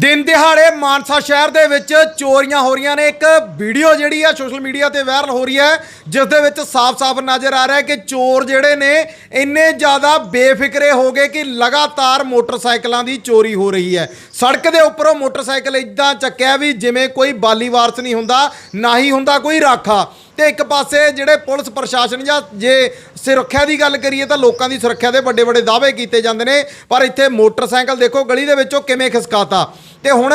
ਦਿਨ ਦਿਹਾੜੇ ਮਾਨਸਾ ਸ਼ਹਿਰ ਦੇ ਵਿੱਚ ਚੋਰੀਆਂ ਹੋ ਰਹੀਆਂ ਨੇ। ਇੱਕ ਵੀਡੀਓ ਜਿਹੜੀ ਆ ਸੋਸ਼ਲ ਮੀਡੀਆ ਤੇ ਵਾਇਰਲ ਹੋ ਰਹੀ ਹੈ, ਜਿਸ ਦੇ ਵਿੱਚ ਸਾਫ਼-ਸਾਫ਼ ਨਜ਼ਰ ਆ ਰਿਹਾ ਹੈ ਕਿ ਚੋਰ ਜਿਹੜੇ ਨੇ, ਇੰਨੇ ਜ਼ਿਆਦਾ ਬੇਫਿਕਰੇ ਹੋ ਗਏ ਕਿ ਲਗਾਤਾਰ ਮੋਟਰਸਾਈਕਲਾਂ ਦੀ ਚੋਰੀ ਹੋ ਰਹੀ ਹੈ। ਸੜਕ ਦੇ ਉੱਪਰੋਂ ਮੋਟਰਸਾਈਕਲ ਇਦਾਂ ਚੱਕਿਆ ਵੀ ਜਿਵੇਂ ਕੋਈ ਬਾਲੀ ਵਾਰਸ ਨਹੀਂ ਹੁੰਦਾ, ਨਾ ਹੀ ਹੁੰਦਾ ਕੋਈ ਰਾਖਾ। ਤੇ ਇੱਕ ਪਾਸੇ ਜਿਹੜੇ ਪੁਲਿਸ ਪ੍ਰਸ਼ਾਸਨ ਜਾਂ ਜੇ ਸੁਰੱਖਿਆ ਦੀ ਗੱਲ ਕਰੀਏ ਤਾਂ ਲੋਕਾਂ ਦੀ ਸੁਰੱਖਿਆ ਦੇ ਵੱਡੇ ਵੱਡੇ ਦਾਅਵੇ ਕੀਤੇ ਜਾਂਦੇ ਨੇ। ਪਰ ਇੱਥੇ ਮੋਟਰਸਾਈਕਲ ਦੇਖੋ, ਗਲੀ ਦੇ ਵਿੱਚੋਂ ਕਿਵੇਂ ਖਿਸਕਾਤਾ। ਤੇ ਹੁਣ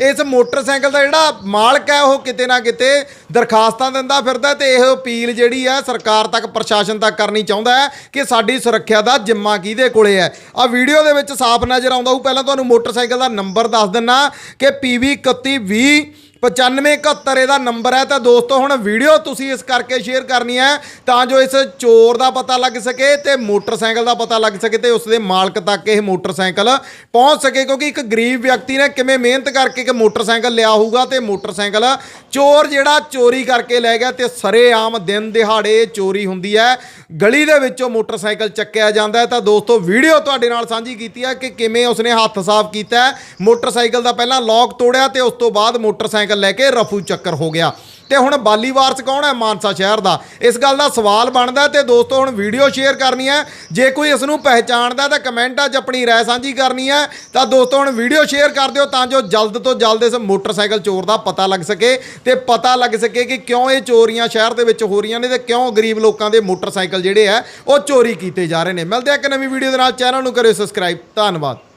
ਇਸ ਮੋਟਰਸਾਈਕਲ ਦਾ ਜਿਹੜਾ ਮਾਲਕ ਹੈ, ਉਹ ਕਿਤੇ ਨਾ ਕਿਤੇ ਦਰਖਾਸਤਾਂ ਦਿੰਦਾ ਫਿਰਦਾ ਤੇ ਇਹ ਅਪੀਲ ਜਿਹੜੀ ਹੈ, ਸਰਕਾਰ ਤੱਕ, ਪ੍ਰਸ਼ਾਸਨ ਤੱਕ ਕਰਨੀ ਚਾਹੁੰਦਾ ਹੈ ਕਿ ਸਾਡੀ ਸੁਰੱਖਿਆ ਦਾ ਜਿੰਮਾ ਕਿਹਦੇ ਕੋਲੇ ਹੈ। ਆ ਵੀਡੀਓ ਦੇ ਵਿੱਚ ਸਾਫ਼ ਨਜ਼ਰ ਆਉਂਦਾ ਉਹ ਪਹਿਲਾਂ ਤੁਹਾਨੂੰ ਮੋਟਰਸਾਈਕਲ ਦਾ ਨੰਬਰ ਦੱਸ ਦਿੰਨਾ ਕਿ PV 3120 9571 ਇਹਦਾ ਨੰਬਰ ਹੈ। ਤਾਂ ਦੋਸਤੋ, ਹੁਣ ਵੀਡੀਓ ਤੁਸੀਂ ਇਸ ਕਰਕੇ ਸ਼ੇਅਰ ਕਰਨੀ ਹੈ ਤਾਂ ਜੋ ਇਸ ਚੋਰ ਦਾ ਪਤਾ ਲੱਗ ਸਕੇ ਤੇ ਮੋਟਰਸਾਈਕਲ ਦਾ ਪਤਾ ਲੱਗ ਸਕੇ ਤੇ ਉਸ ਦੇ ਮਾਲਕ ਤੱਕ ਇਹ ਮੋਟਰਸਾਈਕਲ ਪਹੁੰਚ ਸਕੇ। ਕਿਉਂਕਿ ਇੱਕ ਗਰੀਬ ਵਿਅਕਤੀ ਨੇ ਕਿਵੇਂ ਮਿਹਨਤ ਕਰਕੇ ਇੱਕ ਮੋਟਰਸਾਈਕਲ ਲਿਆ ਹੋਊਗਾ ਤੇ ਮੋਟਰਸਾਈਕਲ ਚੋਰ ਜਿਹੜਾ ਚੋਰੀ ਕਰਕੇ ਲੈ ਗਿਆ ਤੇ ਸਰੇਆਮ ਦਿਨ ਦਿਹਾੜੇ ਚੋਰੀ ਹੁੰਦੀ ਹੈ। ਗਲੀ ਦੇ ਵਿੱਚੋਂ ਮੋਟਰਸਾਈਕਲ ਚੱਕਿਆ ਜਾਂਦਾ ਹੈ। ਤਾਂ ਦੋਸਤੋ, ਵੀਡੀਓ ਤੁਹਾਡੇ ਨਾਲ ਸਾਂਝੀ ਕੀਤੀ ਹੈ ਕਿ ਕਿਵੇਂ ਉਸਨੇ ਹੱਥ ਸਾਫ਼ ਕੀਤਾ ਮੋਟਰਸਾਈਕਲ ਦਾ ਪਹਿਲਾਂ ਲੌਕ ਤੋੜਿਆ ਤੇ ਉਸ ਤੋਂ ਬਾਅਦ ਮੋਟਰਸਾਈਕਲ ਲੈ ਕੇ ਰਫੂ ਚੱਕਰ ਹੋ ਗਿਆ। ਤੇ ਹੁਣ ਬਾਲੀ ਵਾਰਸ ਕੌਣ ਹੈ ਮਾਨਸਾ ਸ਼ਹਿਰ ਦਾ? ਇਸ ਗੱਲ ਦਾ ਸਵਾਲ ਬਣਦਾ ਹੈ ਤੇ ਦੋਸਤੋ, ਹੁਣ ਵੀਡੀਓ ਸ਼ੇਅਰ ਕਰਨੀ ਹੈ। ਜੇ ਕੋਈ ਇਸ ਨੂੰ ਪਹਿਚਾਣਦਾ ਤਾਂ ਕਮੈਂਟਾਂ 'ਚ ਆਪਣੀ ਰਾਏ ਸਾਂਝੀ ਕਰਨੀ ਹੈ। ਤਾਂ ਦੋਸਤੋ, ਹੁਣ ਵੀਡੀਓ ਸ਼ੇਅਰ ਕਰ ਦਿਓ ਤਾਂ ਜੋ ਜਲਦ ਤੋਂ ਜਲਦ ਇਸ ਮੋਟਰਸਾਈਕਲ ਚੋਰ ਦਾ ਪਤਾ ਲੱਗ ਸਕੇ ਤੇ ਪਤਾ ਲੱਗ ਸਕੇ ਕਿ ਕਿਉਂ ਇਹ ਚੋਰੀਆਂ ਸ਼ਹਿਰ ਦੇ ਵਿੱਚ ਹੋ ਰਹੀਆਂ ਨੇ ਤੇ ਕਿਉਂ ਗਰੀਬ ਲੋਕਾਂ ਦੇ ਮੋਟਰਸਾਈਕਲ ਜਿਹੜੇ ਆ ਉਹ ਚੋਰੀ ਕੀਤੇ ਜਾ ਰਹੇ ਨੇ। ਮਿਲਦੇ ਆ ਇੱਕ ਨਵੀਂ ਵੀਡੀਓ ਦੇ ਨਾਲ। ਚੈਨਲ ਨੂੰ ਕਰਿਓ ਸਬਸਕ੍ਰਾਈਬ ਧੰਨਵਾਦ।